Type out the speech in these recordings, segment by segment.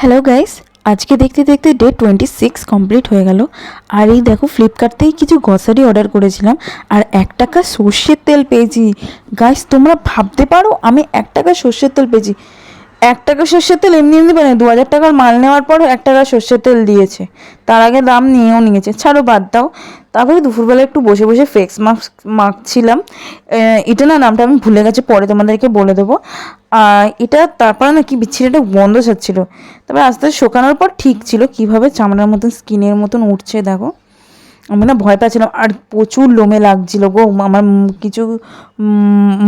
Hello guys আজকে দেখতে দেখতে ডে টোয়েন্টি সিক্স কমপ্লিট হয়ে গেল। আর এই দেখো ফ্লিপকার্ট কিছু গ্রসারি অর্ডার করেছিলাম। আর এক টাকা সর্ষের তেল পেয়েছি। গাইস তোমরা ভাবতে পারো, আমি এক টাকা সর্ষের তেল পেয়েছি। এক টাকা সর্ষের তেল এমনি এমনি পারে দু হাজার টাকার মাল নেওয়ার পরও এক টাকা সর্ষের তেল দিয়েছে। তার আগে দাম নিয়েও নিয়েছে। ছাড়ো, বাদ দাও। তারপরে দুপুরবেলা একটু বসে বসে ফেস মাস্ক মাখছিলাম। এটা না নামটা আমি ভুলে গেছি পরে তোমাদেরকে বলে দেবো। এটা তারপরে না কি বিচ্ছিরি একটা গন্ধ ছাড়ছিল। তারপরে আস্তে আস্তে শোকানোর পর ঠিক ছিল কীভাবে চামড়ার মতন স্কিনের মতন উঠছে দেখো। আমি না ভয় পাচ্ছিলাম আর প্রচুর লোমে লাগছিল গো আমার কিছু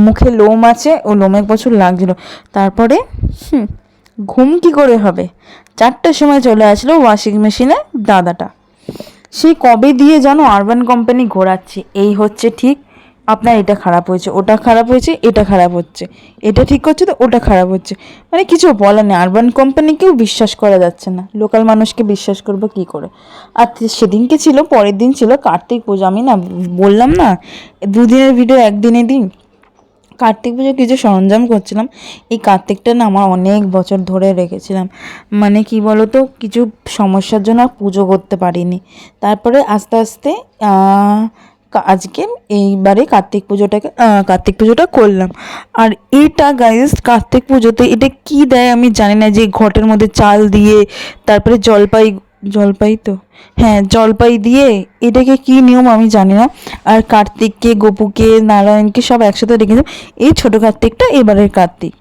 মুখে লোম আছে ও লোমে প্রচুর লাগছিল। তারপরে হুম, ঘুম কি করে হবে? চারটার সময় চলে আসলো ওয়াশিং মেশিনে দাদাটা। সেই কবে দিয়ে জানো আরবান কোম্পানি ঘোরাচ্ছে? এই হচ্ছে ঠিক। আপনার এটা খারাপ হয়েছে, ওটা খারাপ হয়েছে, এটা খারাপ হচ্ছে। এটা ঠিক করছে তো ওটা খারাপ হচ্ছে। মানে কিছু বলার নেই আরবান কোম্পানিকেও বিশ্বাস করা যাচ্ছে না। লোকাল মানুষকে বিশ্বাস করব কি করে? আর সেদিনকে ছিল, পরের দিন ছিল কার্তিক পুজো। আমি না বললাম না, দুদিনের ভিডিও একদিনে দিন। কার্তিক পুজো কিছু সরঞ্জাম করছিলাম। এই কার্তিকটা না আমার অনেক বছর ধরে রেখেছিলাম। মানে কি বলতো, কিছু সমস্যার জন্য আর পুজো করতে পারিনি। তারপরে আস্তে আস্তে আজকে এইবারে কার্তিক পুজোটাকে কার্তিক পুজোটা করলাম। আর এটা গাইজ কার্তিক পুজোতে এটা কি দেয় আমি জানি না, যে ঘটের মধ্যে চাল দিয়ে, তারপরে জলপাই জলপাই তো? হ্যাঁ জলপাই দিয়ে এটাকে কি নিয়ম আমি জানি না। আর কার্তিককে, গোপুকে, নারায়ণকে সব একসাথে রেখে দেব। এই ছোটো কার্তিকটা, এবারের কার্তিক।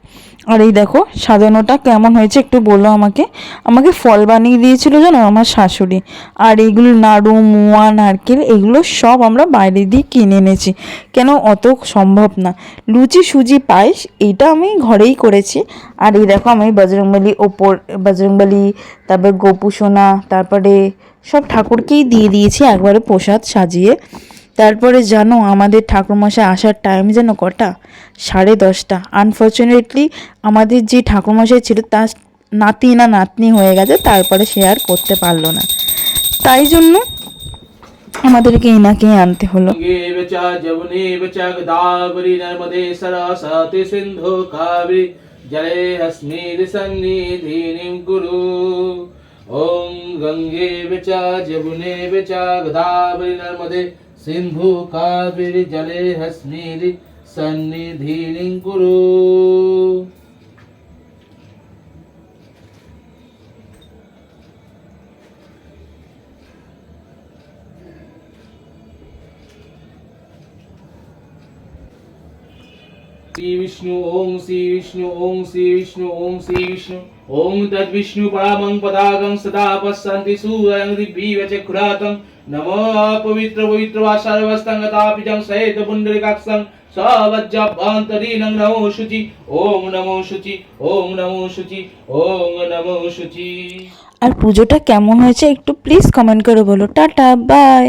আর এই দেখো, সাজানোটা কেমন হয়েছে একটু বলো আমাকে। আমাকে ফল বানিয়ে দিয়েছিল জানো আমার শাশুড়ি। আর এইগুলো নাড়ু মোয়া নারকেল, এগুলো সব আমরা বাইরে দিয়ে কিনে এনেছি। কেন অত সম্ভব না। লুচি, সুজি, পায়েস, এইটা আমি ঘরেই করেছি। আর এই দেখো আমি বজরংবলী ওপর, বজরংবলী, তারপর গোপু সোনা তারপরে সব ঠাকুরকেই দিয়ে দিয়েছি একবারে প্রসাদ সাজিয়ে। তারপরে জানো আমাদের ঠাকুরমশাই আসার টাইম যেন কটা? সাড়ে দশটা। আনফর্চুনেটলি আমাদের যে ঠাকুরমশাই ছিল, তার নাতি না নাতনি হয়ে গেছে, তারপরে সে আর করতে পারল না। তাই জন্য আমাদেরকে এনাকে আনতে হলো। জলে হস্নিধি সন্নিধি গুরু ওম গঙ্গে বেচা सन्निधिं कुरु ॐ गङ्गेव च जमुनेव च गोदावरी नर्मदे सिन्धु कावेरी जले अस्मिन् सन्निधिं कुरु श्री विष्णु ओम श्री विष्णु ओम श्री विष्णु ओम श्री विष्णु ओम तद्विष्णु परामं पदागं सदा पश्यन्ति सूरयं दिव्यव चक्षुरातं नमो पवित्र पवित्र वा सर्वस्तङ्गतापिजं सहेत पुण्डरीकाक्षं सवज्जाभ्यन्तरीणं नमो शुचि ओम नमो शुचि ओम नमो शुचि ओम नमो शुचि আর পুজোটা কেমন হয়েছে একটু প্লিজ কমেন্ট করে বলো টাটা বাই